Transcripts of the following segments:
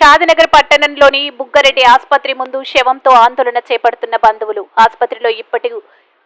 షాదినగర్ పట్టణంలోని బుగ్గారెడ్డి ఆసుపత్రి ముందు శవంతో ఆందోళన చేపడుతున్న బంధువులు. ఆసుపత్రిలో ఇప్పటి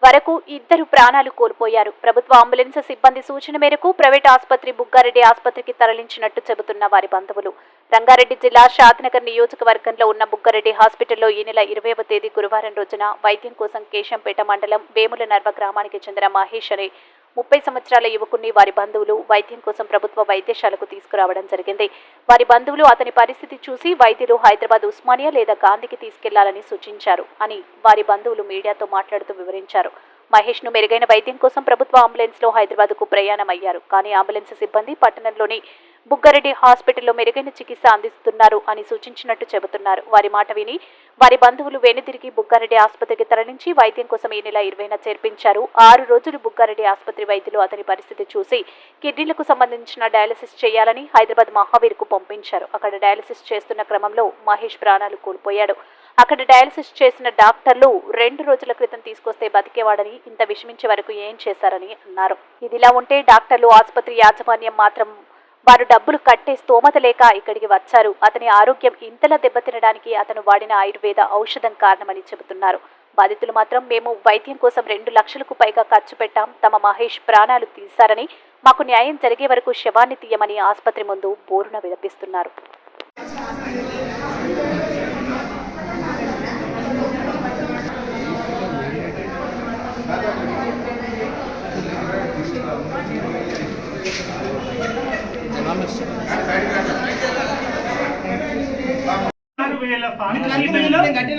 వరకు ఇద్దరు ప్రాణాలు కోల్పోయారు. ప్రభుత్వ అంబులెన్స్ సిబ్బంది సూచన మేరకు ప్రైవేట్ ఆసుపత్రి బుగ్గారెడ్డి ఆసుపత్రికి తరలించినట్టు చెబుతున్న వారి బంధువులు. రంగారెడ్డి జిల్లా షాద్నగర్ నియోజకవర్గంలో ఉన్న బుగ్గారెడ్డి హాస్పిటల్లో ఈ నెల ఇరవైవ తేదీ గురువారం రోజున వైద్యం కోసం కేశంపేట మండలం వేముల నర్వ గ్రామానికి చెందిన మహేష్ అనే ముప్పై సంవత్సరాల యువకుణ్ణి వారి బంధువులు వైద్యం కోసం ప్రభుత్వ వైద్యశాలకు తీసుకురావడం జరిగింది. వారి బంధువులు అతని పరిస్థితి చూసి వైద్యులు హైదరాబాద్ ఉస్మానియా లేదా గాంధీకి తీసుకెళ్ళాలని సూచించారు అని వారి బంధువులు మీడియాతో మాట్లాడుతూ వివరించారు. మహేష్ను మెరుగైన వైద్యం కోసం ప్రభుత్వ అంబులెన్స్లో హైదరాబాద్కు ప్రయాణం అయ్యారు కానీ అంబులెన్స్ సిబ్బంది పట్టణంలోని బుగ్గారెడ్డి హాస్పిటల్లో మెరుగైన చికిత్స అందిస్తున్నారు అని సూచించినట్టు చెబుతున్నారు. వారి మాట విని వారి బంధువులు వెనుదిరిగి బుగ్గారెడ్డి ఆసుపత్రికి తరలించి వైద్యం కోసం ఈ నెల ఇరవైన చేర్పించారు. ఆరు రోజులు బుగ్గారెడ్డి ఆసుపత్రి వైద్యులు అతని పరిస్థితి చూసి కిడ్నీలకు సంబంధించిన డయాలసిస్ చేయాలని హైదరాబాద్ మహావీర్కు పంపించారు. అక్కడ డయాలసిస్ చేస్తున్న క్రమంలో మహేష్ ప్రాణాలు కోల్పోయాడు. అక్కడ డయాలసిస్ చేసిన డాక్టర్లు రెండు రోజుల క్రితం తీసుకొస్తే బతికేవాడని ఇంత విషమించే వరకు ఏం చేశారని అన్నారు. ఇదిలా ఉంటే డాక్టర్లు ఆసుపత్రి యాజమాన్యం మాత్రం వారు డబ్బులు కట్టే స్తోమత లేక ఇక్కడికి వచ్చారు. అతని ఆరోగ్యం ఇంతలా దెబ్బతినడానికి అతను వాడిన ఆయుర్వేద ఔషధం కారణమని చెబుతున్నారు. బాధితులు మాత్రం మేము వైద్యం కోసం రెండు లక్షలకు పైగా ఖర్చు పెట్టాం. తమ మహేష్ ప్రాణాలు తీశారని మాకు న్యాయం జరిగే వరకు శవాన్ని తీయమని ఆసుపత్రి ముందు బోరున విలపిస్తున్నారు ఆరు వేల ఫార్మసీ బిల్లు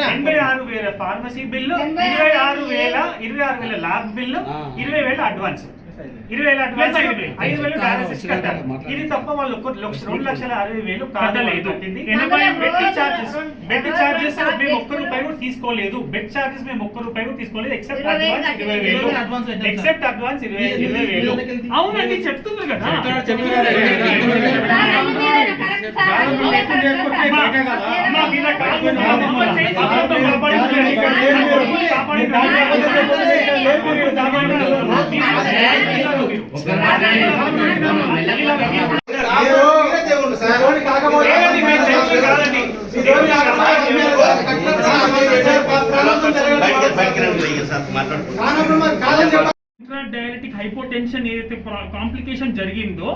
ఎనభై ఆరు వేల ఫార్మసీ బిల్లు ఇరవై ఆరు వేల ఇరవై ఆరు వేల ల్యాబ్ బిల్లు ఇరవై వేల అడ్వాన్స్. ఇరవై వేల అడ్వాన్స్ ఐదు వేలు డయాలసిస్ కట్టారు ఇది తప్ప వాళ్ళు ఒక లక్ష రెండు లక్షల అరవై వేలు కట్టలేదు. బెడ్ చార్జెస్ బెడ్ చార్జెస్ మేము ఒక్క రూపాయి కూడా తీసుకోలేదు. బెడ్ చార్జెస్ మేము ఒక్క రూపాయి కూడా తీసుకోలేదు. ఎక్సెప్ట్ అడ్వాన్స్ ఇరవై వేలు. ఎక్సెప్ట్ అడ్వాన్స్ ఇరవై ఇరవై వేలు. అవునండి చెప్తున్నారు కదా అమ్మా, వీళ్ళ కాదు. అమ్మ, చేయి కాపాడు, కాపాడు, కాపాడు, దేవుని కాకపోతే ఏది మీ దేవుడు కాదండి. దేవుని కానప్పుడు మరి కాదని చెప్పాలి డైరెక్ట్ హైపోటెన్షన్ ఏదైతే కాంప్లికేషన్ జరిగిందో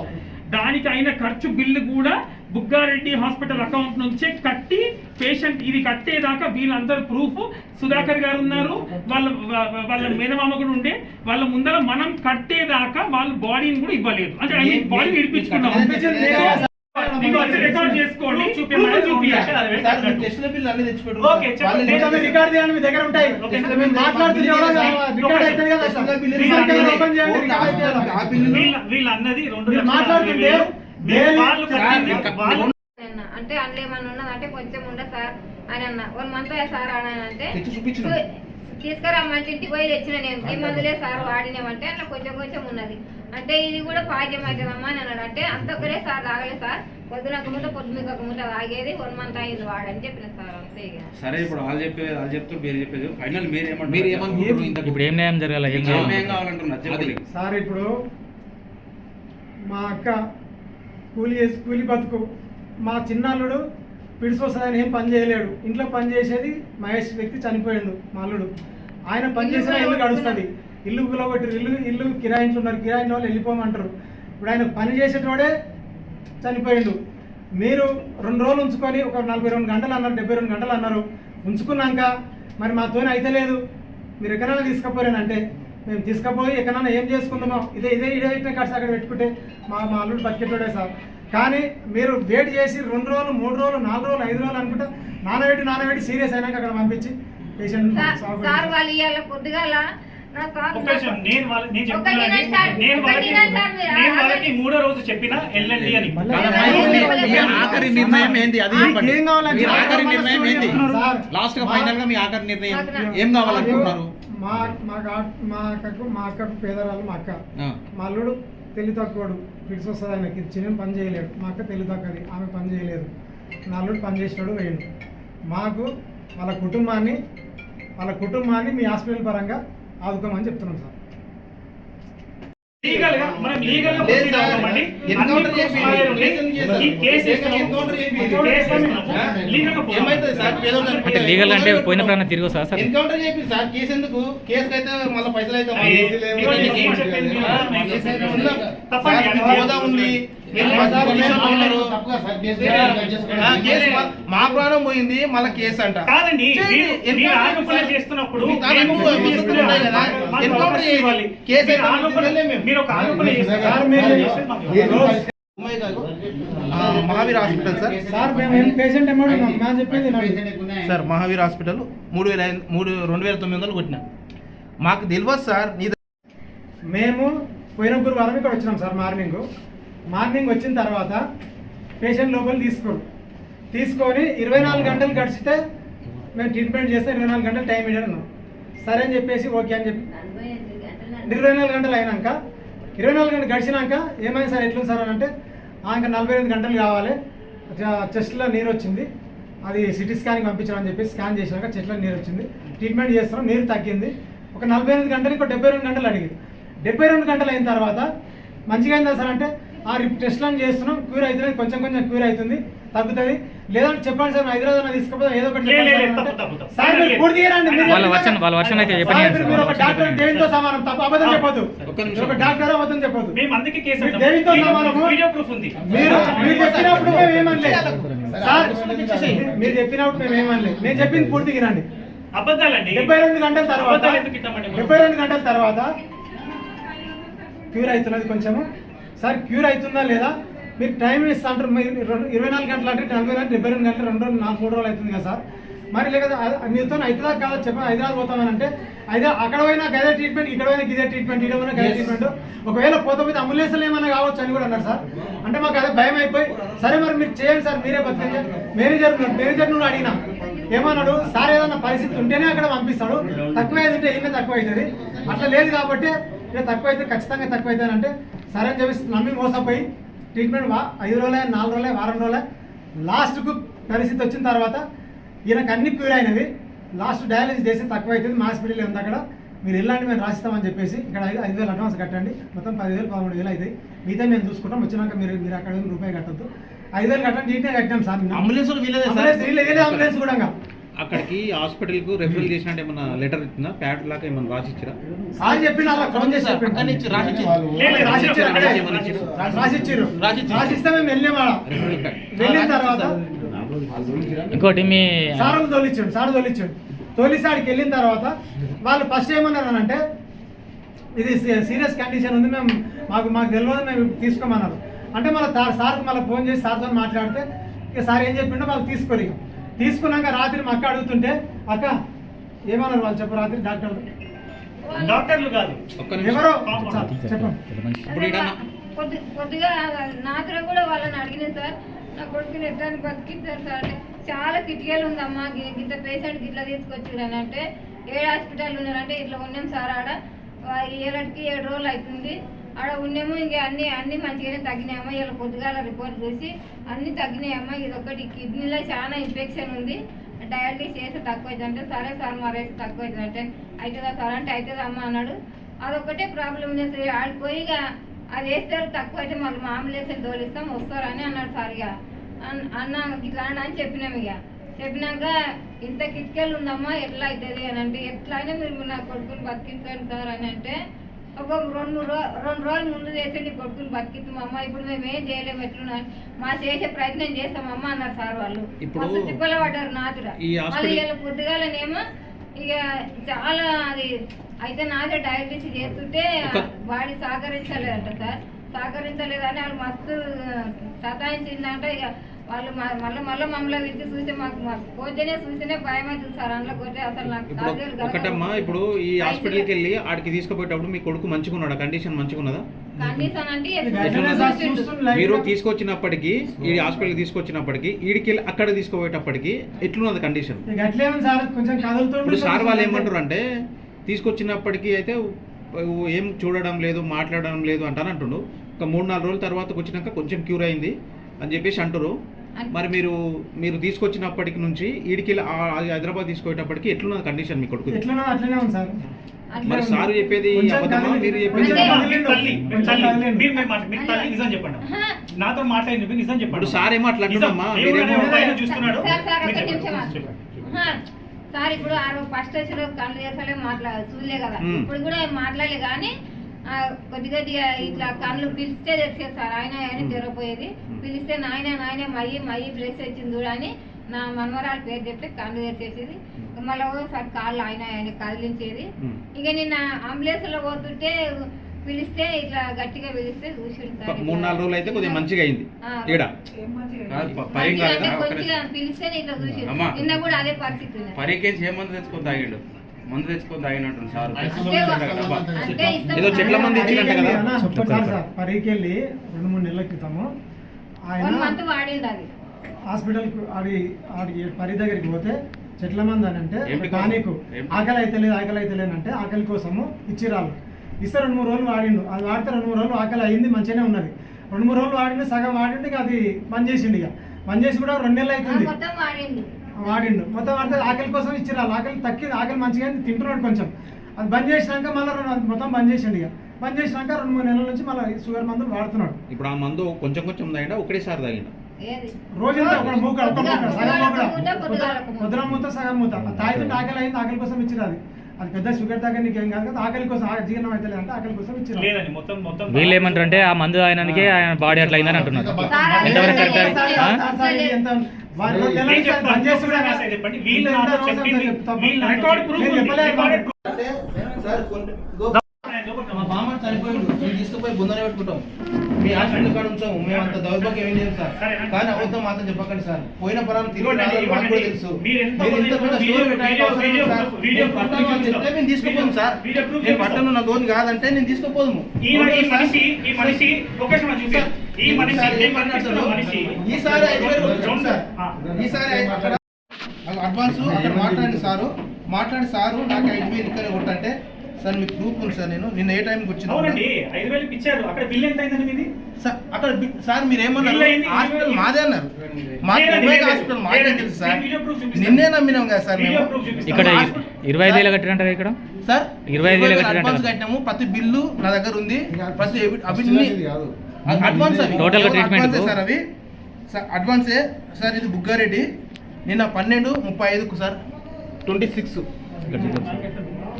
దానికి అయిన ఖర్చు బిల్లు కూడా బుగ్గారెడ్డి హాస్పిటల్ అకౌంట్ నుంచే కట్టి పేషెంట్ ఇది కట్టేదాకా వీళ్ళందరూ ప్రూఫ్ సుధాకర్ గారు ఉన్నారు వాళ్ళ వాళ్ళ మేనమామ కూడా ఉండే వాళ్ళ ముందర మనం కట్టేదాకా వాళ్ళ బాడీని కూడా ఇవ్వలేదు అంటే ఐ మీన్ బాడీ విడిపించుకున్నాం రికార్డ్ చేసుకోండి రెండు మాట్లాడుతుంటే అంటే అందులో ఏమన్నా ఉన్నది? అంటే కొంచెం ఉండ సార్? అని అన్న. వన్ మంత్ సార్ అని అంటే తీసుకురమ్మంటే ఇంటికి పోయి తెచ్చిన నేను. ఈ మందులే సార్ వాడినామంటే అందులో కొంచెం కొంచెం ఉన్నది. అంటే ఇది కూడా పాజ్యం అవుతుందమ్మా అని అన్నాడు. అంటే అంత ఒకరే సార్ తాగలే సార్. పొద్దున ఒక ముట్ట పొద్దున ఒక ముట్ట తాగేది. వన్ మంత్ అయింది వాడని చెప్పిన సార్. అంతే ఇక. సరే ఇప్పుడు వాళ్ళు చెప్పేది వాళ్ళు చెప్తూ మీరు చెప్పేది. ఫైనల్ మీరు ఏమంటారు మీరు? ఇప్పుడు ఏం న్యాయం జరగాలి? ఏం కావాలంటున్నారు? సార్ ఇప్పుడు మా అక్క కూలి చేసి కూలి బతుకు. మా చిన్నల్లుడు పిడిసి వస్తుందని ఏం పని చేయలేడు. ఇంట్లో పని చేసేది మహేష్ వ్యక్తి చనిపోయాడు మా అల్లుడు. ఆయన పని చేసిన ఇల్లు గడుస్తుంది ఇల్లు గులగొట్టారు ఇల్లు ఇల్లు కిరాయించులు ఉన్నారు కిరాయించిన వాళ్ళు వెళ్ళిపోమంటారు. ఇప్పుడు ఆయన పని చేసేటోడే చనిపోయిండు. మీరు రెండు రోజులు ఉంచుకొని ఒక నలభై రెండు గంటలు అన్నారు డెబ్బై రెండు గంటలు అన్నారు. ఉంచుకున్నాక మరి మాతోనే అయితే లేదు మీరు ఎక్కడైనా తీసుకుపోయానంటే మేము తీసుకుపోయి ఎక్కడైనా ఏం చేసుకుందామో ఇదే ఇదే ఇదే ఇట్లా ఖర్చు అక్కడ పెట్టుకుంటే మా మా అల్లుడు బతికేటోడే సార్. కానీ మీరు వెయిట్ చేసి రెండు రోజులు మూడు రోజులు నాలుగు రోజులు ఐదు రోజులు అనుకుంటా నానబెట్టి నానబెట్టి సీరియస్ అయినాక అక్కడ పంపించి పేషెంట్ సార్- వాళ్ళు ఇవాళ పొద్దుగాల మూడో రోజు చెప్పిన వెళ్ళండి అని. ఆఖరి నిర్ణయం ఏంది? అది ఆఖరి నిర్ణయం ఏంది? సార్, లాస్ట్గా ఫైనల్గా మీ ఆఖరి నిర్ణయం ఏం కావాలనుకుంటున్నారు? మా మా కా- మా అక్కకు మా అక్కకు పేదరాలు మా అక్క. మా అల్లుడు తెలివి తక్కువడు. పిడిసి వస్తుంది ఆయనకి. చిన్న పని చేయలేడు. మా అక్క తెలివి తక్కువది. ఆమె పని చేయలేదు. నా అల్లుడు పని చేసినాడు వేయండు. మాకు వాళ్ళ కుటుంబాన్ని వాళ్ళ కుటుంబాన్ని మీ హాస్పిటల్ పరంగా ఆదుకోమని చెప్తున్నాం సార్. లీగల్గా మనం గా ప్రొసీడ్ కేసు కేసు అంటే చనిపోతే లీగల్ అంటే పోయిన ప్రాణం తిరిగి వస్తా సార్? ఎన్కౌంటర్ చేపి సార్ కేసు ఎందుకు? కేసుకి అయితే మళ్ళీ పైసలు అయితే ఉంది. మా కేసు ప్రాణం పోయింది మళ్ళీ కేసు అంట. కాదండి చేస్తున్నప్పుడు మహావీర్ హాస్పిటల్ సార్ సార్. మేము ఏం పేషెంట్ ఏమో మేము చెప్పింది నాకు సార్ మహావీర్ హాస్పిటల్ మూడు వేల మూడు రెండు వేల తొమ్మిది వందలు కొట్టిన. మాకు తెలియదు సార్ మేము పోయిన గురువారం ఇక్కడ వచ్చినాం సార్ మార్నింగ్. మార్నింగ్ వచ్చిన తర్వాత పేషెంట్ లోపల తీసుకోరు తీసుకొని ఇరవై నాలుగు గంటలు గడిచితే మేము ట్రీట్మెంట్ చేస్తే ఇరవై నాలుగు గంటలు టైం ఇవ్వడం సరే అని చెప్పేసి ఓకే అని చెప్పి ఇరవై నాలుగు గంటలు అయినాక ఇరవై నాలుగు గంటలు గడిచినాక ఏమైంది సార్ ఎట్లుంది సార్ అని అంటే ఇంకా నలభై ఎనిమిది గంటలు కావాలి. చెస్ట్లో నీరు వచ్చింది. అది సిటీ స్కాన్కి అని చెప్పి స్కాన్ చేసినాక చెట్లో నీరు వచ్చింది. ట్రీట్మెంట్ చేస్తున్నాం నీరు తగ్గింది. ఒక నలభై ఎనిమిది గంటలు ఇంకో డెబ్బై రెండు గంటలు అడిగింది. డెబ్బై రెండు గంటలు అయిన తర్వాత మంచిగా అయిందా సార్ అంటే ఆ టెస్ట్లను చేస్తున్నాం. క్యూర్ అవుతుంది కొంచెం కొంచెం క్యూర్ అవుతుంది తగ్గుతుంది. లేదంటే చెప్పండి సార్ హైదరాబాద్ తీసుకుపోతే ఏదో ఒకటి లే, లే, లే, చెప్పండి సార్. తప్పు, అంటే, తప్పు, తప్పు. సార్ మీరు పూర్తి వాళ్ళ వర్షన్- వాళ్ళ వర్షన్ అయితే సార్, మీరు ఒక డాక్టర్. దేనితో సమానం? తప్పు అబద్ధం చెప్పొద్దు. ఒక డాక్టర్ అబద్ధం చెప్పొద్దు. మేము అందుకే కేసు మీరు పెట్టాం. దేనితో వీడియో- ప్రూఫ్ ఉంది. మీరు మీరు చెప్పినప్పుడు మేము ఏమనలేదు. సార్ మీరు చెప్పినప్పుడు మేము ఏమనలేదు. నేను చెప్పింది పూర్తిగా రండి అబద్ధాలండి. డెబ్బై రెండు గంటల తర్వాత? డెబ్బై రెండు గంటల తర్వాత క్యూర్ అవుతున్నది కొంచెము. సార్ క్యూర్ అవుతుందా లేదా? మీరు టైం ఇస్తా అంటారు. ఇరవై నాలుగు గంటలు అంటే నలభై రెండు డెబ్బై రెండు గంటలు రెండు రోజులు నాలుగు మూడు రోజులు అవుతుంది కదా సార్. మరి లేదా మీతో అవుతుందా కాదా చెప్ప హైదరాబాద్ పోతామని అంటే అయితే అక్కడ పోయినా గదే ట్రీట్మెంట్ ఇక్కడ పోయినా ఇదే ట్రీట్మెంట్ ఇక్కడ పోయినా గదే ట్రీట్మెంట్ ఒకవేళ పోతే పోతే అంబులెన్స్లు ఏమైనా కావచ్చు అని కూడా అన్నారు సార్. అంటే మాకు అదే భయం అయిపోయి సరే మరి మీరు చేయండి సార్ మీరే బతికండి మేనేజర్ మేనేజర్ నుండి అడిగినా. ఏమన్నాడు? సార్ ఏదన్నా పరిస్థితి ఉంటేనే అక్కడ పంపిస్తాడు. తక్కువ అయితే ఇంకా తక్కువ అవుతుంది. అట్లా లేదు కాబట్టి ఇక తక్కువ అయితే ఖచ్చితంగా తక్కువ అవుతుంది అంటే సరే అని చెప్పి నమ్మి మోసపోయి ట్రీట్మెంట్ వా? ఐదు రోజులే నాలుగు రోజులే వారం రోజులే. లాస్ట్కు పరిస్థితి వచ్చిన తర్వాత ఈయనకు అన్ని క్యూర్ అయినవి. లాస్ట్ డయాలసిస్ చేసి తక్కువ అవుతుంది మా హాస్పిటల్ ఉంది అక్కడ. మీరు వెళ్ళండి మేము రాసిస్తామని చెప్పేసి ఇక్కడ ఐదు వేలు అడ్వాన్స్ కట్టండి. మొత్తం పదివేలు పదమూడు వేలు అవుతాయి మిగతా మేము చూసుకుంటాం. వచ్చినాక మీరు మీరు అక్కడ రూపాయి కట్టద్దు. ఐదు వేలు కట్టండి నీట్గా కట్టినాం సార్. అంబులెన్స్ అంబులెన్స్ వీళ్ళే- కూడా. అక్కడికి హాస్పిటల్కు రెఫరల్ చేసినట్టు ఏమన్నా లెటర్ ఇచ్చిందా? ప్యాడ్ లాగా ఏమన్నా రాసి ఇచ్చిరా సార్ చెప్పిన అలా ఫోన్ చేసి అక్కడి చెప్పిండు. నుంచి రాసిచ్చి లేదు, లేదు, రాసి ఇచ్చారు అక్కడే. ఏమని ఇచ్చారు? రాసి ఇచ్చారు రాసి ఇచ్చారు. రాసి ఇస్తే మేము వెళ్ళిన తర్వాత ఇంకోటి మీ సార్ తోలిచ్చాడు సార్ వెళ్ళిన తర్వాత వాళ్ళు ఫస్ట్ ఏమన్నారు అంటే ఇది సీరియస్ కండిషన్ ఉంది మేము మాకు మాకు తెలియదు మేము తీసుకోమన్నారు. అంటే మళ్ళీ సార్కి మళ్ళీ ఫోన్ చేసి సార్తో మాట్లాడితే ఇక సార్ ఏం చెప్పిండో వాళ్ళు తీసుకోరు ఇక. తీసుకున్నాక రాత్రి మా అక్క అడుగుతుంటే అక్క ఏమన్నారు వాళ్ళు? చెప్పు రాత్రి డాక్టర్ డాక్టర్లు కాదు. ఎవరో? చెప్పండి. కొద్దిగా నాతో కూడా వాళ్ళని అడిగిన సార్ నా కొడుకుని ఎట్లా బతికించారు సార్? అంటే చాలా కిటికీలు ఉందమ్మా ఇంత పేషెంట్ ఇట్లా తీసుకొచ్చారని అంటే ఏడు హాస్పిటల్ ఉన్నారంటే ఇట్లా ఉన్నాం సార్ ఆడ. ఏడాదికి ఏడు రోజులు అవుతుంది. ఆడ ఉన్నాము ఇంక అన్ని అన్ని మంచిగానే తగ్గినాయమ్మా. ఇలా పొద్దుగాల రిపోర్ట్ చూసి అన్ని తగ్గినాయమ్మా. ఇది ఒకటి కిడ్నీలో చాలా ఇన్ఫెక్షన్ ఉంది. డయాలసిస్ చేస్తే తక్కువ అవుతుంది అంటే సరే సార్ మరి అయితే తక్కువ అవుతుంది అంటే అవుతుందా సార్ అంటే అవుతుంది అమ్మ అన్నాడు. అదొకటే ప్రాబ్లం ఉంది సరే ఆడిపోయి ఇక అది వేస్తారు తక్కువ అయితే మళ్ళీ మామూలు తోలిస్తాం వస్తారని అన్నాడు సార్ ఇక. అన్- అన్న ఇట్లా అని చెప్పినాం ఇక. చెప్పినాక ఇంత కిటికీలు ఉందమ్మా ఎట్లా అవుతుంది అని అంటే ఎట్లా అయినా మీరు నా కొడుకుని బతికించండి సార్ అని అంటే ఒక రెండు రో రెండు రోజులు ముందు చేసి నీ కొడుకుని బతికిస్తామమ్మ ఇప్పుడు మేము ఏం చేయలేము ఎట్లున్నా? మా చేసే ప్రయత్నం చేస్తామమ్మ అన్నారు సార్ వాళ్ళు. ఇప్పుడు మస్తు తిప్పలు పడ్డారు నాతురా ఈ మళ్ళీ వీళ్ళ పొద్దుగాలనేమో ఇక చాలా అది అయితే నాదే డయాలసిస్ చేస్తుంటే బాడీ సహకరించలేదంట సార్. సహకరించలేదని వాళ్ళు మస్తు సతాయించిందంట. ఇక వాళ్ళు మళ్ళీ మళ్ళీ మమ్మల్ని విచ్చి చూస్తే మాకు పోతేనే చూస్తేనే భయం అవుతుంది సార్. అందులో పోతే అసలు నాకు. ఒకటమ్మా ఇప్పుడు ఈ హాస్పిటల్కి వెళ్ళి ఆడికి తీసుకుపోయేటప్పుడు మీ కొడుకు మంచిగా ఉన్నాడా కండిషన్. చూస్తున్న మీరు తీసుకొచ్చినప్పటికీ ఈ హాస్పిటల్కి తీసుకొచ్చినప్పటికీ ఈడికి వెళ్ళి అక్కడ తీసుకుపోయేటప్పటికి ఎట్లున్నది కండిషన్? ఇప్పుడు సార్ వాళ్ళు ఏమంటారు అంటే తీసుకొచ్చినప్పటికీ అయితే ఏం చూడడం లేదు మాట్లాడడం లేదు అంటాను అంటుండు ఒక మూడు నాలుగు రోజుల తర్వాతకి వచ్చినాక కొంచెం క్యూర్ అయింది అని చెప్పేసి అంటారు అంటే- మరి మీరు మీరు తీసుకొచ్చినప్పటికి నుంచి ఈడికి హైదరాబాద్ తీసుకుపోయేటప్పటికి ఎట్లున్నది కండిషన్ మీ కొడుకు ఎట్లనో అట్లనే ఉంది సార్. మరి సారు చెప్పేది అబద్ధమా? మీరు చెప్పేది తల్లి. మీరు మీరు తల్లి నిజం చెప్పండి. నాతో మాట్లాడింది నిజం చెప్పండి. సార్ ఏమో అట్లా మీరేమో- చూస్తున్నాడు. సార్ ఇప్పుడు ఫస్ట్ వచ్చిన కళ్ళు చేసలే మాట్లాడ చూడలే కదా. ఇప్పుడు కూడా మాట్లాడలే కానీ కొద్ది కొద్దిగా ఇట్లా కళ్ళు పిలిస్తే తెలిసేది సార్ ఆయన ఆయన తెరపోయేది పిలిస్తే నాయన నాయన మయ్యి మయ్యి బ్లెస్ వచ్చింది చూడని నా మనవరాలు పేరు చెప్తే కళ్ళు తెరిచేసేది. మళ్ళీ ఒకసారి కాళ్ళు ఆయన ఆయన కదిలించేది. ఇక నిన్న అంబులెన్స్లో పోతుంటే పిలిస్తే ఇట్లా గట్టిగా పిలిస్తే సార్ మూడు నాలుగు రోజులు అయితే కొద్దిగా మంచిగా అయింది. ఆ. ఈడ. కాదు, ప- పరి మంచిగా కాదు, అంటే ఒక్క కొంచెం నిమిషం. పిలిస్తేనే ఇట్లా చూసిండు. అమ్మా. నిన్న కూడా అదే పరిస్థితి. పరీకేసి ఏ మందు తెచ్చుకొని తాగిండు. మందు తెచ్చుకొని తాగినట్టు సార్. ఏదో చెట్ల మంది ఇచ్చినట్టు పరీకెళ్ళి కదా? సార్. పరీకెళ్ళి రెండు మూడు నెలల క్రితము ఆయన మంత్ వాడిండు అది. హాస్పిటల్కి ఆడి ఆడికి పరి దగ్గరికి పోతే చెట్ల మంది అని అంటే? టానిక్? ఆకలి అయితే లేదు ఆకలి అయితే లేదంటే ఆకలి కోసము ఇచ్చిరాళ్ళు. ఇస్తే రెండు మూడు రోజులు వాడిండు. అది వాడితే రెండు మూడు రోజులు ఆకలి అయింది మంచిగానే ఉన్నది. రెండు మూడు రోజులు వాడిండు సగం వాడిండు ఇక అది పని చేసిండు ఇక. పని చేసి కూడా రెండు నెలలు అవుతుంది వాడిండు. మొత్తం వాడితే ఆకలి కోసం ఇచ్చిరాళ్ళు ఆకలి తక్కింది. ఆకలి మంచిగా తింటున్నాడు కొంచెం. అది బంద్ చేసినాక మళ్ళీ రెండు మొత్తం బంద్ చేసిండు ఇక. బంద్ చేసినాక రెండు మూడు నెలల నుంచి మళ్ళీ షుగర్ మందులు వాడుతున్నాడు. ఇప్పుడు ఆ మందు కొంచెం కొంచెం తాగిండా? ఒకటేసారి తాగిండా? ఏది? రోజంతా ఒక మూక ఒక మూక సగం మూక. పొద్దున మూత సగం మూత. తాగితే ఆకలి అయింది. ఆకలి కోసం ఇచ్చిరు అది. అది పెద్ద షుగర్ దగ్గర నీకు ఏం కాదు కదా ఆకలి కోసం ఆ జీర్ణం అయితే లేదంటే ఆకలి కోసం ఇచ్చిరు లేదండి మొత్తం మొత్తం వీళ్ళు ఏమంటారు అంటే ఆ మందు ఆయనకే ఆయన బాడీ అట్లా అయిందని అంటున్నారు. ఎంతవరకు కరెక్ట్? ఎంత చెప్పండి. వీళ్ళు చెప్పింది, రికార్డ్ ప్రూఫ్. అంటే సార్ కొన్ని గో- మా బామ్మ చనిపోయిండు. మేము తీసుకుపోయి బుందనే పెట్టుకుంటాం. మీ హాస్పిటల్ కాడ ఉంచాము మేము అంత దౌర్భాగ్యం ఏం చేయం సార్? కానీ అబద్ధం మాత్రం చెప్పకండి సార్. పోయిన పరం తిరిగి. తెలుసు. మీరు ఎంత పెద్ద స్టోరీ లేదు సార్. మేము తీసుకుపోము నేను. పట్టణం నా దోని కాదంటే నేను తీసుకుపోదుము. ఈయన ఈ మనిషి మనిషి లొకేషన్ మనిషి ఈసారి ఐదు వేలు సార్. ఈసారి అడ్వాన్స్ అక్కడ మాట్లాడండి సారు. మాట్లాడి సారు. నాకు ఐదు వేలు ఇక్కడ కొట్టంటే సార్ మీకు ప్రూఫ్ ఉంది సార్ నేను. నిన్న ఏ టైంకి వచ్చిన అవునండి ఐదు వేలు ఇచ్చారు. అక్కడ బిల్ ఎంత అయిందండి మీది? సార్ అక్కడ సార్ మీరు ఏమన్నారు? హాస్పిటల్ మాదే అన్నారు. మా. హాస్పిటల్ మాదే తెలుసు సార్. నిన్నే నమ్మినాం కదా సార్ మేము. ఇక్కడ ఇరవై ఐదు వేలు కట్టినట్టు ఇక్కడ? సార్ ఇరవై ఐదు అడ్వాన్స్? కట్టినాము ప్రతి బిల్లు నా దగ్గర ఉంది. ప్రతి అవన్నీ అడ్వాన్స్ అవి. అడ్వాన్సే కు? సార్ అవి. సార్ అడ్వాన్సే సార్ ఇది బుగ్గారెడ్డి. నిన్న పన్నెండు ముప్పై ఐదుకు సార్. Twenty six.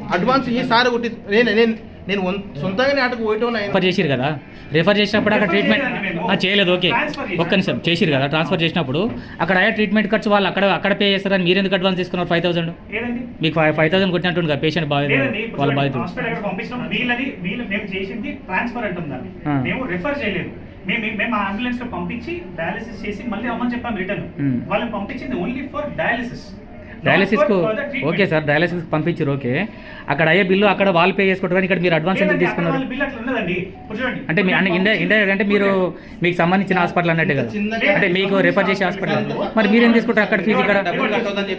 అడ్వాన్స్ ఈ సార్ ఒకటి నేను నేను నేను సొంతంగానే ఆటకు పోయటం రెఫర్ చేసిరు కదా? రెఫర్ చేసినప్పుడు అక్కడ ట్రీట్మెంట్ చేయలేదు ఓకే. ఒక్క నిమిషం చేసిరు కదా? ట్రాన్స్ఫర్ చేసినప్పుడు అక్కడ అయ్యే ట్రీట్మెంట్ ఖర్చు వాళ్ళు అక్కడ అక్కడ పే చేస్తారని మీరు ఎందుకు అడ్వాన్స్ తీసుకున్నారు ఫైవ్ థౌసండ్ మీకు ఫైవ్ ఫైవ్ థౌసండ్ కొట్టినట్టు కదా పేషెంట్ ఇప్పుడు వాళ్ళ వీళ్ళు మేము రెఫర్ చేయలేదు. అంబులెన్స్లో పంపించి డయాలిసిస్ చేసి మళ్ళీ అమ్మని చెప్పాం రిటర్న్. వాళ్ళని పంపించింది ఓన్లీ ఫర్ డయాలిసిస్ డయాలసిస్కు ఓకే సార్ డయాలసిస్ పంపించారు ఓకే అక్కడ అయ్యే బిల్లు అక్కడ వాళ్ళు పే చేసుకుంటారు కానీ ఇక్కడ మీరు అడ్వాన్స్ ఎందుకు తీసుకున్నారు? అంటే మీ అంటే ఇండే ఇండైరెక్ట్ అంటే మీరు మీకు సంబంధించిన హాస్పిటల్ అన్నట్టే కదా. అంటే మీకు రెఫర్ చేసే హాస్పిటల్. మరి మీరేం తీసుకుంటారు అక్కడ ఫీజు ఇక్కడ? డబ్బులు కట్టొద్దని?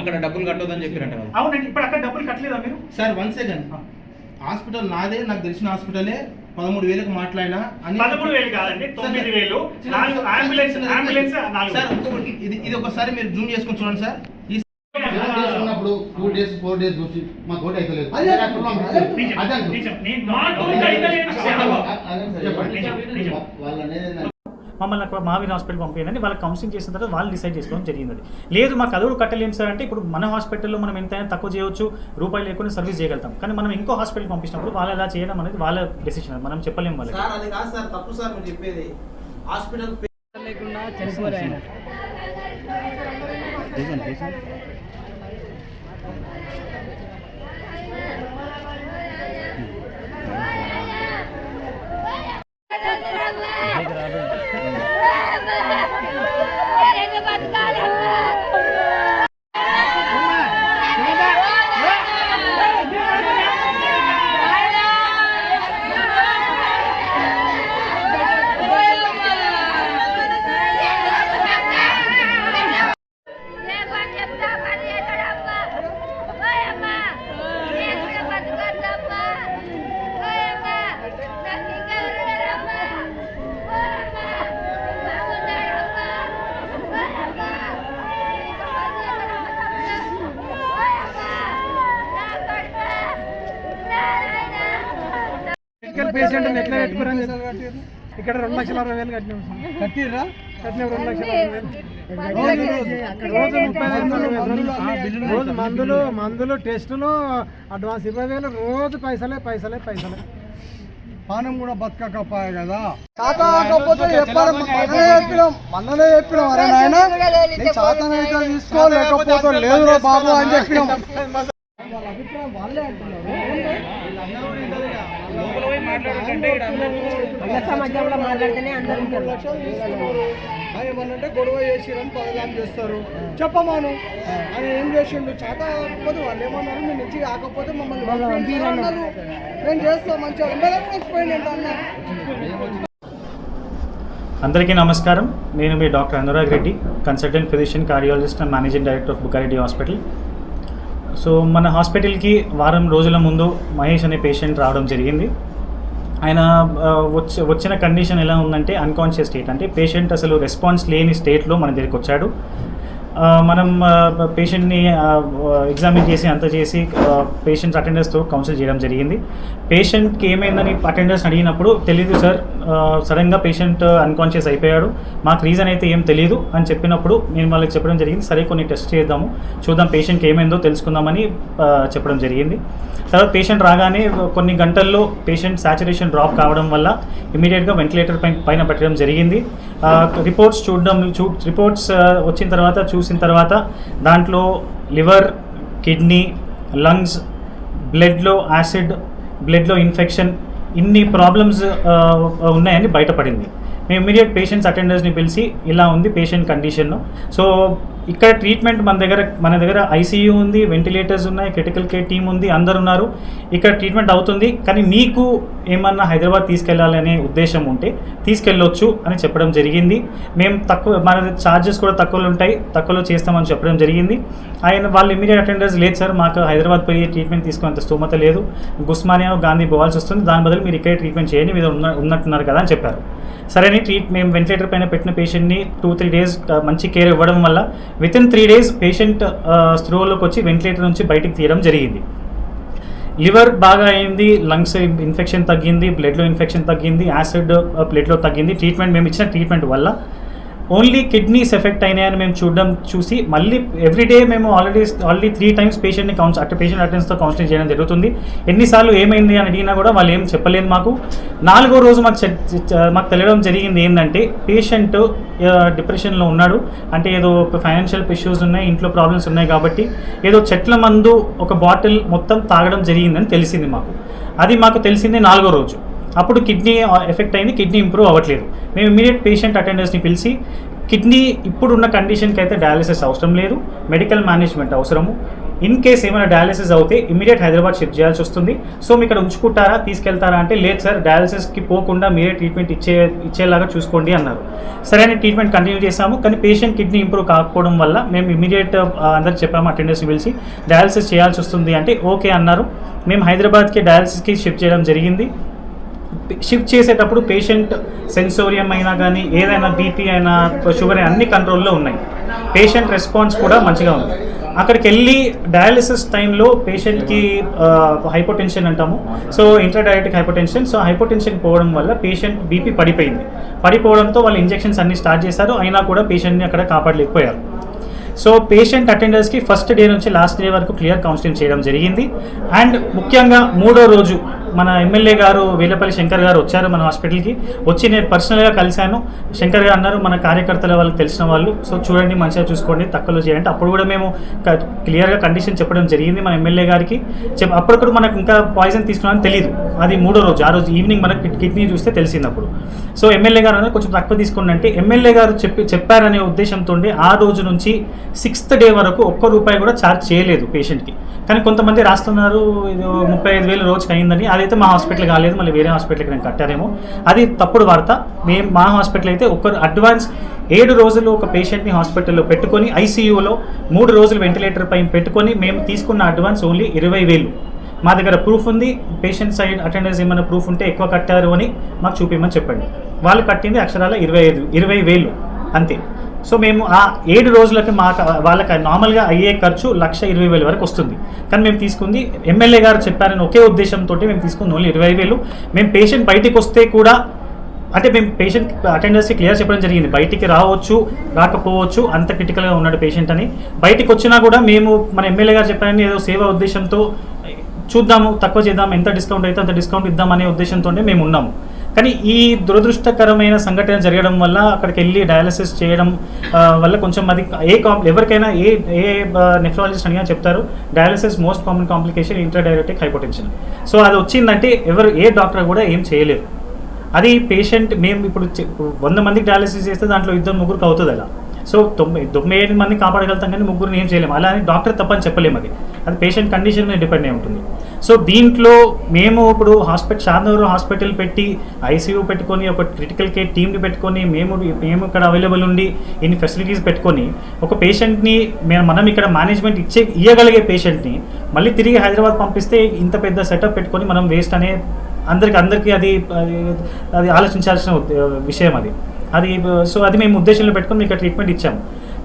అక్కడ డబ్బులు కట్టొద్దని చెప్పినట్టు కదా. అవునండి ఇప్పుడు అక్కడ డబ్బులు కట్టలేదా మీరు? సార్ వన్ సెకండ్ హాస్పిటల్ నాదే నాకు తెలిసిన హాస్పిటలే పదమూడు వేలకు మాట్లాడినా అని పదమూడు వేలు కాదండి తొమ్మిది వేలు. అంబులెన్స్ అంబులెన్స్ నాలుగు. సార్ ఇది ఇది ఒకసారి మీరు జూమ్ చేసుకొని చూడండి సార్. ఉన్నప్పుడు టూ డేస్ ఫోర్ డేస్ చూసి మాకు ఓటు అయితే లేదు. చెప్పండి. వాళ్ళు అనేది మమ్మల్ని అక్కడ మావిన్ హాస్పిటల్ పంపించండి. వాళ్ళకి కౌన్సిలింగ్ చేసిన తర్వాత వాళ్ళు డిసైడ్ చేసుకోవడం జరిగింది లేదు మాకు అదొకటి కట్టలేము సార్ అంటే ఇప్పుడు మన హాస్పిటల్లో మనం ఎంతైనా తక్కువ చేయొచ్చు రూపాయలు లేకుండా సర్వీస్ చేయగలుగుతాం. కానీ మనం ఇంకో హాస్పిటల్ పంపించినప్పుడు వాళ్ళు ఎలా చేయడం అనేది వాళ్ళ డెసిషన్ మనం చెప్పలేము వాళ్ళకి. సార్ అది కాదు సార్ తప్పు సార్ మీరు చెప్పేది. హాస్పిటల్ ఏ పని పేషెంట్ ఎట్లా పెట్టుకురని ఇక్కడ రెండు లక్షల అరవై వేలు కట్టినాం సార్. కట్టిర్రా? కట్టినాం రెండు లక్షల అరవై వేలు. రోజు మందులు మందులు టెస్టులు అడ్వాన్స్ ఇరవై వేలు. రోజు పైసలే పైసలే పైసలే. పానం కూడా బతకకపోయా కదా. కాకపోతే చెప్పాలి మననే చెప్పినాం. మననే చెప్పినాం. అరే నాయన నేను చాతనైతే తీసుకో లేకపోతే లేదు బాబు అని చెప్పినాం. వాళ్ళ అభిప్రాయం వాళ్ళే అంటున్నారు. ఏమన్నంటే గొడవ చేసిరని బదలాం చేస్తారు. చెప్పమాను. ఆయన ఏం చేసిండు? చేత కాకపోతే వాళ్ళు ఏమన్నారు? నేను నుంచి కాకపోతే మమ్మల్ని అన్నారు నేను చేస్తాం మంచిగా. ఎమ్మెల్యే అందరికీ నమస్కారం. నేను మీ doctor Anurag Reddy consultant physician cardiologist and managing director of Bukareddy hospital. So మన హాస్పిటల్కి వారం రోజుల ముందు మహేష్ అనే పేషెంట్ రావడం జరిగింది. ఆయన వచ్చి వచ్చిన కండిషన్ ఎలా ఉందంటే అన్కాన్షియస్ స్టేట్ అంటే పేషెంట్ అసలు రెస్పాన్స్ లేని స్టేట్లో మన దగ్గరికి వచ్చాడు. మనం పేషెంట్ని ఎగ్జామిన్ చేసి అంత చేసి పేషెంట్స్ అటెండర్స్తో కౌన్సిల్ చేయడం జరిగింది. పేషెంట్కి ఏమైందని అటెండర్స్ అడిగినప్పుడు తెలియదు సార్ సడన్గా పేషెంట్ అన్కాన్షియస్ అయిపోయాడు మాకు రీజన్ అయితే ఏం తెలియదు అని చెప్పినప్పుడు నేను వాళ్ళకి చెప్పడం జరిగింది సరే కొన్ని టెస్ట్ చేద్దాము చూద్దాం పేషెంట్కి ఏమైందో తెలుసుకుందామని చెప్పడం జరిగింది. తర్వాత పేషెంట్ రాగానే కొన్ని గంటల్లో పేషెంట్ సాచురేషన్ డ్రాప్ కావడం వల్ల ఇమీడియట్గా వెంటిలేటర్ పైన పెట్టడం జరిగింది. రిపోర్ట్స్ చూడడం చూ రిపోర్ట్స్ వచ్చిన తర్వాత చూ చూసిన తర్వాత దాంట్లో లివర్ కిడ్నీ లంగ్స్ బ్లడ్లో యాసిడ్ బ్లడ్లో ఇన్ఫెక్షన్ ఇన్ని ప్రాబ్లమ్స్ ఉన్నాయని బయటపడింది. మేము ఇమీడియట్ పేషెంట్స్ అటెండర్స్ని పిలిచి ఇలా ఉంది పేషెంట్ కండిషన్ సో ఇక్కడ ట్రీట్మెంట్ మన దగ్గర మన దగ్గర ఐసీయూ ఉంది వెంటిలేటర్స్ ఉన్నాయి క్రిటికల్ కేర్ టీమ్ ఉంది అందరు ఉన్నారు. ఇక్కడ ట్రీట్మెంట్ అవుతుంది కానీ మీకు ఏమన్నా హైదరాబాద్ తీసుకెళ్ళాలనే ఉద్దేశం ఉంటే తీసుకెళ్ళొచ్చు అని చెప్పడం జరిగింది. మేము తక్కువ మన ఛార్జెస్ కూడా తక్కువలో ఉంటాయి తక్కువలో చేస్తామని చెప్పడం జరిగింది. ఆయన వాళ్ళు ఇమీడియట్ అటెండర్స్ లేదు సార్ మాకు హైదరాబాద్ పోయి ట్రీట్మెంట్ తీసుకునేంత స్తోమత లేదు. గుస్మానియా గాంధీ పోవాల్సి వస్తుంది దాని బదులు మీరు ఇక్కడే ట్రీట్మెంట్ చేయండి మీద ఉన్న ఉన్నట్టున్నారు కదా అని చెప్పారు. సరే అని ట్రీట్ మేము వెంటిలేటర్ పైన పెట్టిన పేషెంట్ని టూ త్రీ డేస్ మంచి కేర్ ఇవ్వడం వల్ల with in three days patient స్త్రోలోకి వచ్చి వెంటిలేటర్ నుంచి బయటికి తీయడం జరిగింది. లివర్ బాగా అయింది లంగ్స్ ఇన్ఫెక్షన్ తగ్గింది బ్లడ్లో ఇన్ఫెక్షన్ తగ్గింది యాసిడ్ ప్లేట్లో తగ్గింది. ట్రీట్మెంట్ మేము ఇచ్చిన ట్రీట్మెంట్ వల్ల ఓన్లీ కిడ్నీస్ ఎఫెక్ట్ అయినాయని మేము చూడడం చూసి మళ్ళీ ఎవ్రీడే మేము ఆల్రెడీ ఆల్రెడీ త్రీ టైమ్స్ పేషెంట్ని కౌన్స్ అంటే పేషెంట్ అటెండెన్స్తో కౌన్సిలింగ్ చేయడం జరుగుతుంది. ఎన్నిసార్లు ఏమైంది అని అడిగినా కూడా వాళ్ళు ఏం చెప్పలేదు మాకు. నాలుగో రోజు మాకు మాకు తెలియడం జరిగింది ఏంటంటే పేషెంట్ డిప్రెషన్లో ఉన్నాడు. అంటే ఏదో ఫైనాన్షియల్ ఇష్యూస్ ఉన్నాయి ఇంట్లో ప్రాబ్లమ్స్ ఉన్నాయి కాబట్టి ఏదో చెట్ల మందు ఒక బాటిల్ మొత్తం తాగడం జరిగిందని తెలిసింది మాకు. అది మాకు తెలిసింది నాలుగో రోజు. అప్పుడు కిడ్నీ ఎఫెక్ట్ అయింది కిడ్నీ ఇంప్రూవ్ అవ్వట్లేదు. మేము ఇమీడియట్ పేషెంట్ అటెండర్స్ని పిలిచి కిడ్నీ ఇప్పుడున్న కండిషన్కి అయితే డయాలసిస్ అవసరం లేదు మెడికల్ మేనేజ్మెంట్ అవసరము. ఇన్ కేస్ ఏమైనా డయాలసిస్ అవుతే ఇమీడియట్ హైదరాబాద్ షిఫ్ట్ చేయాల్సి వస్తుంది. సో మీ ఇక్కడ ఉంచుకుంటారా తీసుకెళ్తారా అంటే లేదు సార్ డయాలసిస్కి పోకుండా మీరే ట్రీట్మెంట్ ఇచ్చే ఇచ్చేలాగా చూసుకోండి అన్నారు. సరే ట్రీట్మెంట్ కంటిన్యూ చేశాము. కానీ పేషెంట్ కిడ్నీ ఇంప్రూవ్ కాకపోవడం వల్ల మేము ఇమీడియట్ అందరికి చెప్పాము అటెండర్స్ని పిలిచి డయాలసిస్ చేయాల్సి వస్తుంది అంటే ఓకే అన్నారు. మేము హైదరాబాద్కి డయాలసిస్కి షిఫ్ట్ చేయడం జరిగింది. షిఫ్ట్ చేసేటప్పుడు పేషెంట్ సెన్సోరియం అయినా కానీ ఏదైనా బీపీ అయినా షుగర్ అయినా అన్ని కంట్రోల్లో ఉన్నాయి. పేషెంట్ రెస్పాన్స్ కూడా మంచిగా ఉంది. అక్కడికి వెళ్ళి డయాలిసిస్ టైంలో పేషెంట్కి హైపోటెన్షన్ అంటాము. So intradialytic hypotension. So hypotension పోవడం వల్ల పేషెంట్ బీపీ పడిపోయింది. పడిపోవడంతో వాళ్ళు ఇంజెక్షన్స్ అన్ని స్టార్ట్ చేశారు. అయినా కూడా పేషెంట్ని అక్కడ కాపాడలేకపోయారు. సో పేషెంట్ అటెండర్స్కి ఫస్ట్ డే నుంచి లాస్ట్ డే వరకు క్లియర్ కౌన్సిలింగ్ చేయడం జరిగింది. అండ్ ముఖ్యంగా మూడో రోజు మన ఎమ్మెల్యే గారు వేలపల్లి శంకర్ గారు వచ్చారు మన హాస్పిటల్కి వచ్చి నేను పర్సనల్గా కలిశాను. శంకర్ గారు అన్నారు మన కార్యకర్తల వాళ్ళకి తెలిసిన వాళ్ళు సో చూడండి మంచిగా చూసుకోండి తక్కువలో చేయండి. అప్పుడు కూడా మేము క- క్లియర్గా కండిషన్ చెప్పడం జరిగింది మన ఎమ్మెల్యే గారికి. చెప్ అప్పుడప్పుడు మనకు ఇంకా పాయిజన్ తీసుకున్నామని తెలియదు అది మూడో రోజు ఆ రోజు ఈవినింగ్ మనకి కిడ్నీ చూస్తే తెలిసింది అప్పుడు. సో ఎమ్మెల్యే గారు అన్నారు కొంచెం తక్కువ తీసుకోండి అంటే ఎమ్మెల్యే గారు చెప్పి చెప్పారనే ఉద్దేశంతో ఆ రోజు నుంచి సిక్స్త్ డే వరకు ఒక్క రూపాయి కూడా ఛార్జ్ చేయలేదు పేషెంట్కి కానీ కొంతమంది రాస్తున్నారు ఇది ముప్పై ఐదు వేలు రోజుకి అయిందని. అది అయితే మా హాస్పిటల్ కాలేదు మళ్ళీ వేరే హాస్పిటల్కి నేను కట్టారేమో. అది తప్పుడు వార్త. మేము మా హాస్పిటల్ అయితే ఒక్కరు అడ్వాన్స్ ఏడు రోజులు ఒక పేషెంట్ని హాస్పిటల్లో పెట్టుకొని ఐసీయూలో మూడు రోజులు వెంటిలేటర్ పైన పెట్టుకొని మేము తీసుకున్న అడ్వాన్స్ ఓన్లీ ఇరవై వేలు. మా దగ్గర ప్రూఫ్ ఉంది. పేషెంట్ సైడ్ అటెండెన్స్ ఏమైనా ప్రూఫ్ ఉంటే ఎక్కువ కట్టారు అని మాకు చూపించమని చెప్పండి. వాళ్ళు కట్టింది అక్షరాల ఇరవై ఐదు ఇరవై వేలు. అంతే. సో మేము ఆ ఏడు రోజులకి మాకు వాళ్ళకి నార్మల్గా అయ్యే ఖర్చు లక్ష ఇరవై వేల వరకు వస్తుంది. కానీ మేము తీసుకుంది ఎమ్మెల్యే గారు చెప్పారని ఒకే ఉద్దేశంతో మేము తీసుకుంది ఓన్లీ ఇరవై వేలు. మేము పేషెంట్ బయటికి వస్తే కూడా అంటే మేము పేషెంట్ అటెండర్స్కి క్లియర్ చెప్పడం జరిగింది. బయటికి రావచ్చు రాకపోవచ్చు అంత క్రిటికల్గా ఉన్నాడు పేషెంట్ అని. బయటికి వచ్చినా కూడా మేము మన ఎమ్మెల్యే గారు చెప్పారని ఏదో సేవా ఉద్దేశంతో చూద్దాము తక్కువ చేద్దాం ఎంత డిస్కౌంట్ అయితే అంత డిస్కౌంట్ ఇద్దామనే ఉద్దేశంతోనే మేము ఉన్నాము. కానీ ఈ దురదృష్టకరమైన సంఘటన జరగడం వల్ల అక్కడికి వెళ్ళి డయాలసిస్ చేయడం వల్ల కొంచెం అది ఏ కాం ఎవరికైనా ఏ ఏ నెఫ్రాలజిస్ట్ అడిగినా చెప్తారు dialysis most common complication inter hypotension so అది వచ్చిందంటే ఎవరు ఏ డాక్టర్ కూడా ఏం చేయలేరు అది పేషెంట్ మేము ఇప్పుడు వంద మందికి డయాలసిస్ చేస్తే దాంట్లో ఇద్దరు ముగ్గురికి అవుతుంది అలా. సో తొంభై తొంభై ఏడు మంది కాపాడగలుగుతాం కానీ ముగ్గురిని ఏం చేయలేము అలా అని డాక్టర్ తప్పని చెప్పలేము అది. అది పేషెంట్ కండిషన్ మీద డిపెండ్ అయి ఉంటుంది. సో దీంట్లో మేము ఇప్పుడు హాస్పిటల్ శాంతవరం హాస్పిటల్ పెట్టి ఐసీయూ పెట్టుకొని ఒక క్రిటికల్ కేర్ టీమ్ని పెట్టుకొని మేము మేము ఇక్కడ అవైలబుల్ ఉండి ఇన్ని ఫెసిలిటీస్ పెట్టుకొని ఒక పేషెంట్ని మేము మనం ఇక్కడ మేనేజ్మెంట్ ఇచ్చే ఇవ్వగలిగే పేషెంట్ని మళ్ళీ తిరిగి హైదరాబాద్ పంపిస్తే ఇంత పెద్ద సెటప్ పెట్టుకొని మనం వేస్ట్ అనే అందరికి అందరికీ అది అది ఆలోచించాల్సిన విషయం అది. అది సో అది మేము ఉద్దేశంలో పెట్టుకొని మీకు ట్రీట్మెంట్ ఇచ్చాము.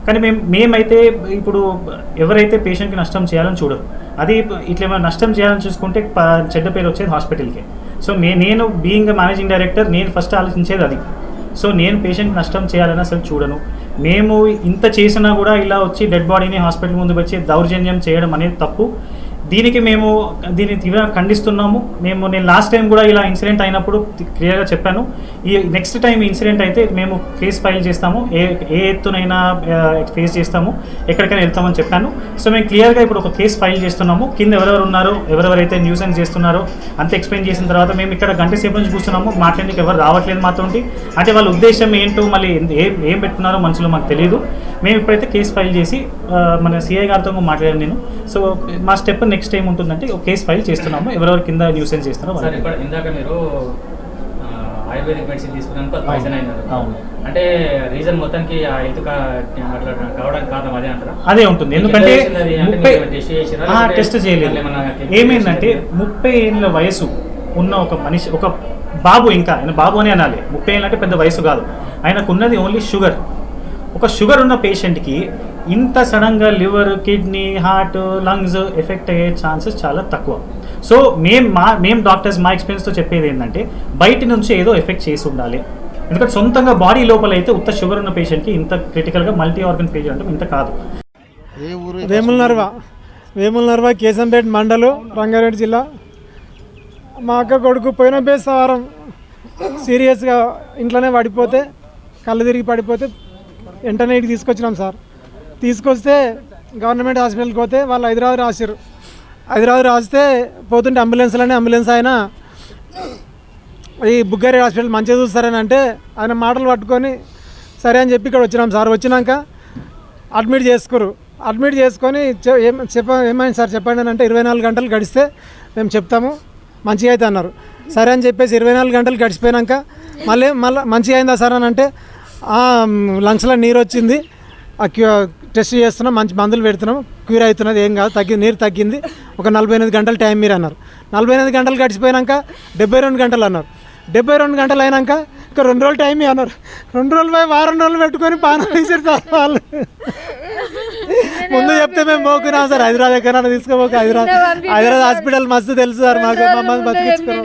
కానీ మేము మేమైతే ఇప్పుడు ఎవరైతే పేషెంట్కి నష్టం చేయాలని చూడరు. అది ఇట్లా ఏమైనా నష్టం చేయాలని చూసుకుంటే చెడ్డ పేరు వచ్చేది హాస్పిటల్కి. సో మే నేను బీయింగ్ మేనేజింగ్ డైరెక్టర్ నేను ఫస్ట్ ఆలోచించేది అది. సో నేను పేషెంట్ నష్టం చేయాలని అసలు చూడను. మేము ఇంత చేసినా కూడా ఇలా వచ్చి డెడ్ బాడీని హాస్పిటల్ ముందు వచ్చి దౌర్జన్యం చేయడం అనేది తప్పు. దీనికి మేము దీన్ని తీవ్రంగా ఖండిస్తున్నాము. మేము నేను లాస్ట్ టైం కూడా ఇలా ఇన్సిడెంట్ అయినప్పుడు క్లియర్గా చెప్పాను. ఈ నెక్స్ట్ టైం ఇన్సిడెంట్ అయితే మేము కేస్ ఫైల్ చేస్తాము. ఏ ఏ ఎత్తునైనా ఫేస్ చేస్తాము. ఎక్కడికైనా వెళ్తామని చెప్పాను. సో మేము క్లియర్గా ఇప్పుడు ఒక కేసు ఫైల్ చేస్తున్నాము. కింద ఎవరెవరు ఉన్నారో ఎవరెవరైతే న్యూస్ అండ్ చేస్తున్నారో అంత ఎక్స్ప్లెయిన్ చేసిన తర్వాత మేము ఇక్కడ గంట సేపు నుంచి కూర్చున్నాము. మాట్లాడడానికి ఎవరు రావట్లేదు మాతో అంటే వాళ్ళ ఉద్దేశం ఏంటో మళ్ళీ ఏం ఏం పెట్టుకున్నారో మనుషులు మాకు తెలియదు మేము ఇప్పుడైతే కేసు ఫైల్ చేసి మన సిఐ గారితో మాట్లాడాను నేను. సో మా స్టెప్ నెక్స్ట్ ఏం ఉంటుందంటే ఒక కేసు ఫైల్ చేస్తున్నాము. ఎవరెవరు కింద న్యూసెన్స్ చేస్తున్నారో సార్ వాళ్ళకి. ఇక్కడ ఇందాక మీరు ఆయుర్వేదిక్ మెడిసిన్ తీసుకున్నందుకు పాయిజన్ అవును. అంటే రీజన్ మొత్తానికి ఆ హెల్త్ కావడానికి కారణం అదే అంటారా? అదే ఉంటుంది. ఎందుకంటే ముప్పై టెస్ట్ చేయలేదు. ఏమైందంటే? ముప్పై ఏళ్ళ వయసు ఉన్న ఒక మనిషి ఒక బాబు ఇంకా ఆయన బాబు అని అనాలి. ముప్పై ఏళ్ళు అంటే పెద్ద వయసు కాదు. ఆయనకు ఉన్నది ఓన్లీ షుగర్ ఒక షుగర్ ఉన్న పేషెంట్కి ఇంత సడన్గా liver kidney heart lungs effect అయ్యే ఛాన్సెస్ చాలా తక్కువ. సో మేం మా మేము డాక్టర్స్ మా ఎక్స్పీరియన్స్తో చెప్పేది ఏంటంటే బయట నుంచి ఏదో ఎఫెక్ట్ చేసి ఉండాలి. ఎందుకంటే సొంతంగా బాడీ లోపల అయితే ఉత్త షుగర్ ఉన్న పేషెంట్కి ఇంత క్రిటికల్గా మల్టీ ఆర్గన్ ఫెయిల్యూర్ అంటే ఇంత కాదు. వేముల నర్వ వేముల నర్వ కేశంపేట మండలు రంగారెడ్డి జిల్లా. మా అక్క కొడుకు పోయిన బేసవారం సీరియస్గా ఇంట్లోనే పడిపోతే కళ్ళు తిరిగి పడిపోతే వెంటనే ఇటు తీసుకొచ్చినాం సార్. తీసుకొస్తే గవర్నమెంట్ హాస్పిటల్కి పోతే వాళ్ళు హైదరాబాద్ రాశారు హైదరాబాద్ రాస్తే పోతుంటే అంబులెన్స్లోనే అంబులెన్స్ ఆయన ఈ బుగ్గారి హాస్పిటల్ మంచిగా చూస్తారని అంటే ఆయన మాటలు పట్టుకొని సరే అని చెప్పి ఇక్కడ వచ్చినాం సార్. వచ్చినాక అడ్మిట్ చేసుకోరు అడ్మిట్ చేసుకొని ఏం చెప్ప ఏమైంది సార్ చెప్పండి అని అంటే ఇరవై నాలుగు గంటలు గడిస్తే మేము చెప్తాము. మంచిగా అయితే అన్నారు. సరే అని చెప్పేసి ఇరవై నాలుగు గంటలు గడిచిపోయాక మళ్ళీ మళ్ళీ మంచిగా అయిందా సార్ అని అంటే "ఆ, లంగ్స్లో నీరు వచ్చింది. టెస్ట్ చేస్తున్నాం మంచి మందులు పెడుతున్నాం. క్యూర్ అవుతున్నది ఏం కాదు. తగ్గి నీరు తగ్గింది. ఒక నలభై ఎనిమిది గంటలు టైం మీరు అన్నారు. నలభై ఎనిమిది గంటలు గడిచిపోయాక డెబ్బై రెండు గంటలు అన్నారు. డెబ్బై రెండు గంటలు అయినాక ఇంకా రెండు రోజులు టైం అన్నారు. రెండు రోజులు పోయి వారం రోజులు పెట్టుకొని పానం తీసారు సార్ వాళ్ళు. ముందు చెప్తే మేము పోకున్నాం సార్. హైదరాబాద్ ఎక్కడైనా తీసుకోపోక హైదరాబాద్ హైదరాబాద్ హాస్పిటల్ మస్తు తెలుసు సార్ మాకు. మమ్మల్ని బతికించుకున్నాం.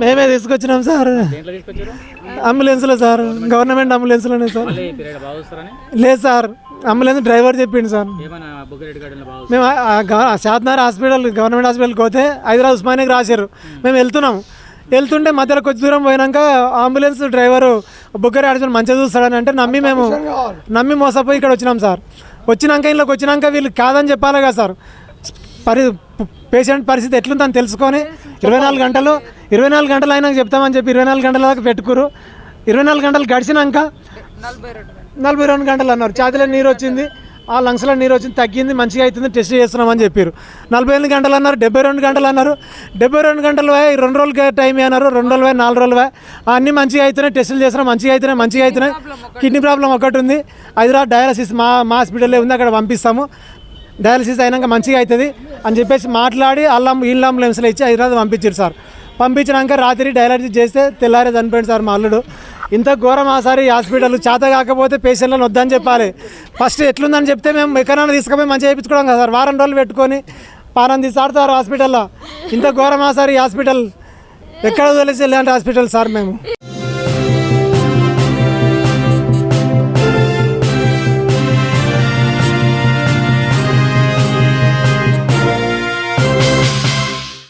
మేము తీసుకొచ్చినాం సార్. అంబులెన్స్లో సార్. గవర్నమెంట్ అంబులెన్స్లోనే సార్. లేదు సార్. అంబులెన్స్ డ్రైవర్ చెప్పిండు సార్. మేము ఆ- ఆ గవ- శాతనార్ హాస్పిటల్ గవర్నమెంట్ హాస్పిటల్కి పోతే హైదరాబాద్ ఉస్మానియాకి రాశారు. మేము వెళ్తున్నాం వెళ్తుంటే మధ్యలో కొద్ది దూరం పోయినాక అంబులెన్స్ డ్రైవరు బుగ్గరి ఆడుచుని మంచిగా చూస్తాడని అంటే నమ్మి మేము నమ్మి మోసపోయి ఇక్కడ వచ్చినాం సార్. వచ్చినాక ఇంట్లోకి వచ్చినాక వీళ్ళు కాదని చెప్పాలి కదా సార్. పరి పేషెంట్ పరిస్థితి ఎట్లుందని తెలుసుకొని ఇరవై నాలుగు గంటలు ఇరవై నాలుగు గంటలు అయినాక చెప్తామని చెప్పి ఇరవై నాలుగు గంటల దాకా పెట్టుకురు. ఇరవై నాలుగు గంటలు గడిచినాక నలభై రెండు గంటలు అన్నారు. ఛాతీలో నీరు వచ్చింది. ఆ లంగ్స్లో నీరు వచ్చింది తగ్గింది మంచిగా అవుతుంది టెస్ట్ చేస్తున్నామని చెప్పారు. నలభై ఎనిమిది గంటలు అన్నారు డెబ్బై రెండు గంటలు అన్నారు. డెబ్బై రెండు గంటలు రెండు రోజులు టైం అన్నారు రెండు రోజులు నాలుగు రోజులు అన్నీ మంచిగా అవుతున్నాయి టెస్టులు చేస్తున్నాం మంచిగా అవుతున్నాయి మంచిగా అవుతున్నాయి కిడ్నీ ప్రాబ్లం ఒకటి. ఉంది. హైదరాబాద్ డయాలసిస్ మా మా హాస్పిటల్లో ఉంది అక్కడ పంపిస్తాము. డయాలసిస్ అయినాక మంచిగా అవుతుంది అని చెప్పేసి మాట్లాడి అల్లం ఇల్లు అంబులెన్స్లో ఇచ్చి హైదరాబాద్ పంపించారు సార్. పంపించినాక రాత్రి డయాలసిస్ చేస్తే తెల్లారే చనిపోయింది సార్ మా అల్లుడు. ఇంత ఘోరం ఆసారి హాస్పిటల్ చేత కాకపోతే పేషెంట్లను వద్దని చెప్పాలి. ఫస్ట్ ఎట్లుందని చెప్తే మేము ఎక్కడైనా తీసుకుపోయి మంచిగా చేయించుకోవడం కదా సార్. వారం రోజులు పెట్టుకొని పానం తీసాడుతారు హాస్పిటల్లో. ఇంత ఘోరం ఆసారి హాస్పిటల్. ఎక్కడ వదిలేసి వెళ్ళాలంటే హాస్పిటల్ సార్ మేము.